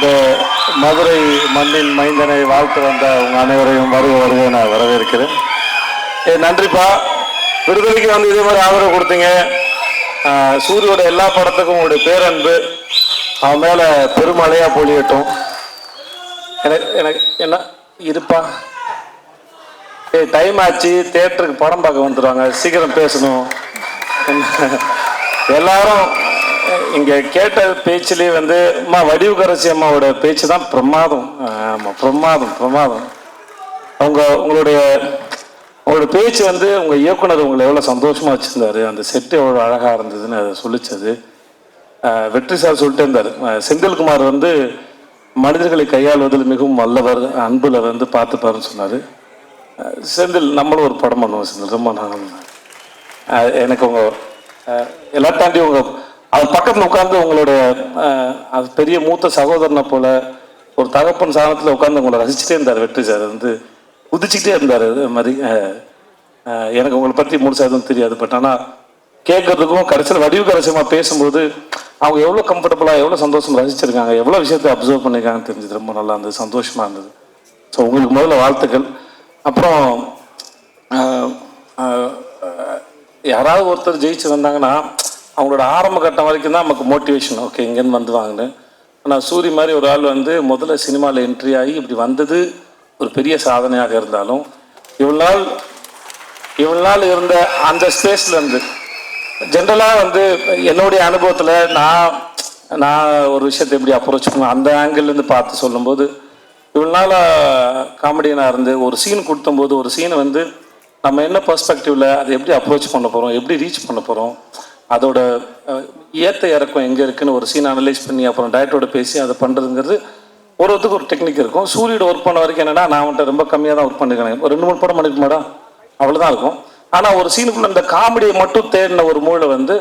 இந்த மதுரை மண்ணின் மைந்தனை வாழ்த்து வந்த உங்க அனைவரையும் வருக வருக நான் வரவேற்கிறேன். ஏ நன்றிப்பா. விடுதலைக்கு வந்து இதே மாதிரி ஆதரவு கொடுத்தீங்க. சூரியோட எல்லா படத்துக்கும் உங்களுடைய பேரன்பு. அவன் மேல பெருமழையா பொழியட்டும். எனக்கு எனக்கு என்ன இருப்பா. ஏ டைம் ஆச்சு. தேட்டருக்கு படம் பார்க்க வந்துடுவாங்க சீக்கிரம் பேசணும். எல்லாரும் இங்கே கேட்ட பேச்சுலேயே வந்து அம்மா வடிவுகரசி அம்மாவோட பேச்சு தான் பிரமாதம் ஆமாம் பிரமாதம் பிரமாதம். அவங்க உங்களுடைய உங்களோட பேச்சு வந்து உங்கள் இயக்குனர் உங்களை எவ்வளோ சந்தோஷமாக வச்சுருந்தாரு அந்த செட்டு எவ்வளோ அழகாக இருந்ததுன்னு அதை சொல்லிச்சது. வெற்றி சார் சொல்லிட்டே இருந்தார். செந்தில்குமார் வந்து மனிதர்களை கையாளுவதில் மிகவும் வல்லவர் அன்புல வந்து பார்த்துப்பாருன்னு சொன்னார். செந்தில் நம்மளும் ஒரு படம் பண்ணுவோம் செந்தில். ரொம்ப நாள் எனக்கு உங்கள் ஆஹ் உங்கள் தாண்டி அது பக்கத்தில் உட்கார்ந்து உங்களோட அது பெரிய மூத்த சகோதரனை போல ஒரு தகப்பன் சாணத்தில் உட்காந்து உங்களை ரசிச்சுட்டே இருந்தார் வெற்றி சார். வந்து குதிச்சுக்கிட்டே இருந்தார். அது மாதிரி எனக்கு உங்களை பற்றி முழுசா எதுவும் தெரியாது. பட் ஆனால் கேட்கறதுக்கும் கடைசியில் வடிவு கரசியமா பேசும்போது அவங்க எவ்வளோ கம்ஃபர்டபுளாக எவ்வளோ சந்தோஷம் ரசிச்சிருக்காங்க எவ்வளோ விஷயத்தை அப்சர்வ் பண்ணியிருக்காங்கன்னு தெரிஞ்சது. ரொம்ப நல்லா இருந்தது சந்தோஷமாக இருந்தது. ஸோ உங்களுக்கு முதல்ல வாழ்த்துக்கள். அப்புறம் யாராவது ஒருத்தர் ஜெயிச்சு வந்தாங்கன்னா அவங்களோட ஆரம்ப கட்டம் வரைக்கும் தான் நமக்கு மோட்டிவேஷன் ஓகே இங்கேருந்து வந்து வாங்கினு ஆனால் சூரி மாதிரி ஒரு ஆள் வந்து முதல்ல சினிமாவில் என்ட்ரி ஆகி இப்படி வந்தது ஒரு பெரிய சாதனையாக இருந்தாலும் இவ்வளோ நாள் இவ்வளோ நாள் இருந்த அந்த ஸ்பேஸ்லேருந்து ஜென்ரலாக வந்து என்னுடைய அனுபவத்தில் நான் நான் ஒரு விஷயத்தை எப்படி அப்ரோச் பண்ணுவேன் அந்த ஆங்கிள்லேருந்து பார்த்து சொல்லும்போது இவ்வளோ நாள் காமெடியனாக இருந்து ஒரு சீன் கொடுத்தம்போது ஒரு சீனை வந்து நம்ம என்ன பர்ஸ்பெக்டிவில் அதை எப்படி அப்ரோச் பண்ண போகிறோம் எப்படி ரீச் பண்ண போகிறோம் அதோட ஏற்ற ஏத்த இறக்கம் எங்கே இருக்குன்னு ஒரு சீன் அனலைஸ் பண்ணி அப்புறம் டயட்டோட பேசி அதை பண்ணுறதுங்கிறது ஒரு ஒருத்துக்கு ஒரு டெக்னிக் இருக்கும். சூரியோட ஒர்க் பண்ண வரைக்கும் என்னன்னா நான் வந்துட்டு ரொம்ப கம்மியாக தான் ஒர்க் பண்ணிருக்கேன். ஒரு ரெண்டு மூணு படம் பண்ணிருக்க மாடா அவ்வளோதான் இருக்கும். ஆனால் ஒரு சீனுக்குள்ள அந்த காமெடியை மட்டும் தேடின ஒரு மூளை வந்து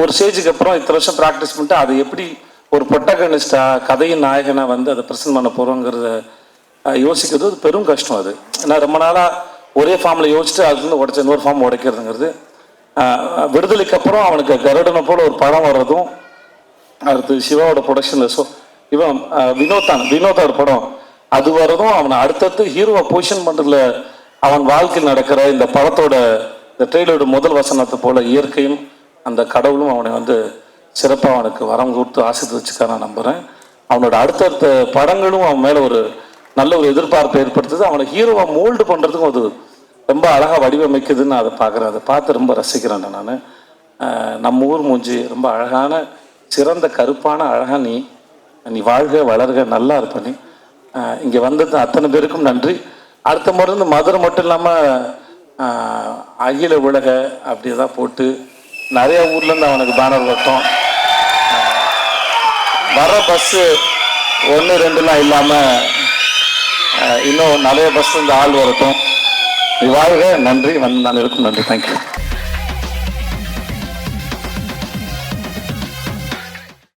ஒரு ஸ்டேஜுக்கு அப்புறம் இத்தனை வருஷம் ப்ராக்டிஸ் பண்ணிட்டு அதை எப்படி ஒரு பொட்டகனிஸ்டா கதையின் நாயகனா வந்து அதை ப்ரெசென்ட் பண்ண போகிறோங்கிறத யோசிக்கிறது பெரும் கஷ்டம் அது. ஏன்னா ரொம்ப நாளாக ஒரே ஃபார்மில் யோசிச்சுட்டு அதுலேருந்து வந்து உடச்ச இன்னொரு ஃபார்ம் உடைக்கிறதுங்கிறது விடுதலைக்கு அப்புறம் அவனுக்கு கருடனை போல ஒரு படம் வர்றதும் அடுத்து சிவாவோட ப்ரொடக்ஷனில் ஸோ இவன் வினோதான் வினோதோட படம். அது வர்றதும் அவனை அடுத்தடுத்து ஹீரோவை பொசிஷன் பண்ணுறதுல அவன் வாழ்க்கையில் நடக்கிற இந்த படத்தோட இந்த ட்ரெயிலோட முதல் வசனத்தை போல இயற்கையும் அந்த கடவுளும் அவனை வந்து சிறப்பாக அவனுக்கு வரம் கொடுத்து ஆசீர்வதிச்சுக்க நான் நம்புகிறேன் அவனோட அடுத்தடுத்த படங்களும் அவன் மேலே ஒரு நல்ல ஒரு எதிர்பார்ப்பை ஏற்படுத்துது. அவனை ஹீரோவை மோல்டு பண்ணுறதுக்கும் அது ரொம்ப அழகாக வடிவமைக்குதுன்னு நான் அதை பார்க்குறேன். அதை பார்த்து ரொம்ப ரசிக்கிறேன் நான். நம்ம ஊர் மூஞ்சி ரொம்ப அழகான சிறந்த கருப்பான அழகாக நீ நீ வாழ்க வளர்க நல்லா இருப்ப நீ. இங்கே வந்தது அத்தனை பேருக்கும் நன்றி. அடுத்த முறை இந்த மதுரை மட்டும் இல்லாமல் அகில உலக அப்படி தான் போட்டு நிறைய ஊர்லேருந்து அவனுக்கு பேனர் வரட்டும் வர பஸ்ஸு ஒன்று ரெண்டுலாம் இல்லாமல் இன்னும் நிறைய பஸ் இந்த ஆள் வரட்டும். வாழ்க. நன்றி. வந்து நான் இருக்கும் நன்றி தேங்க்யூ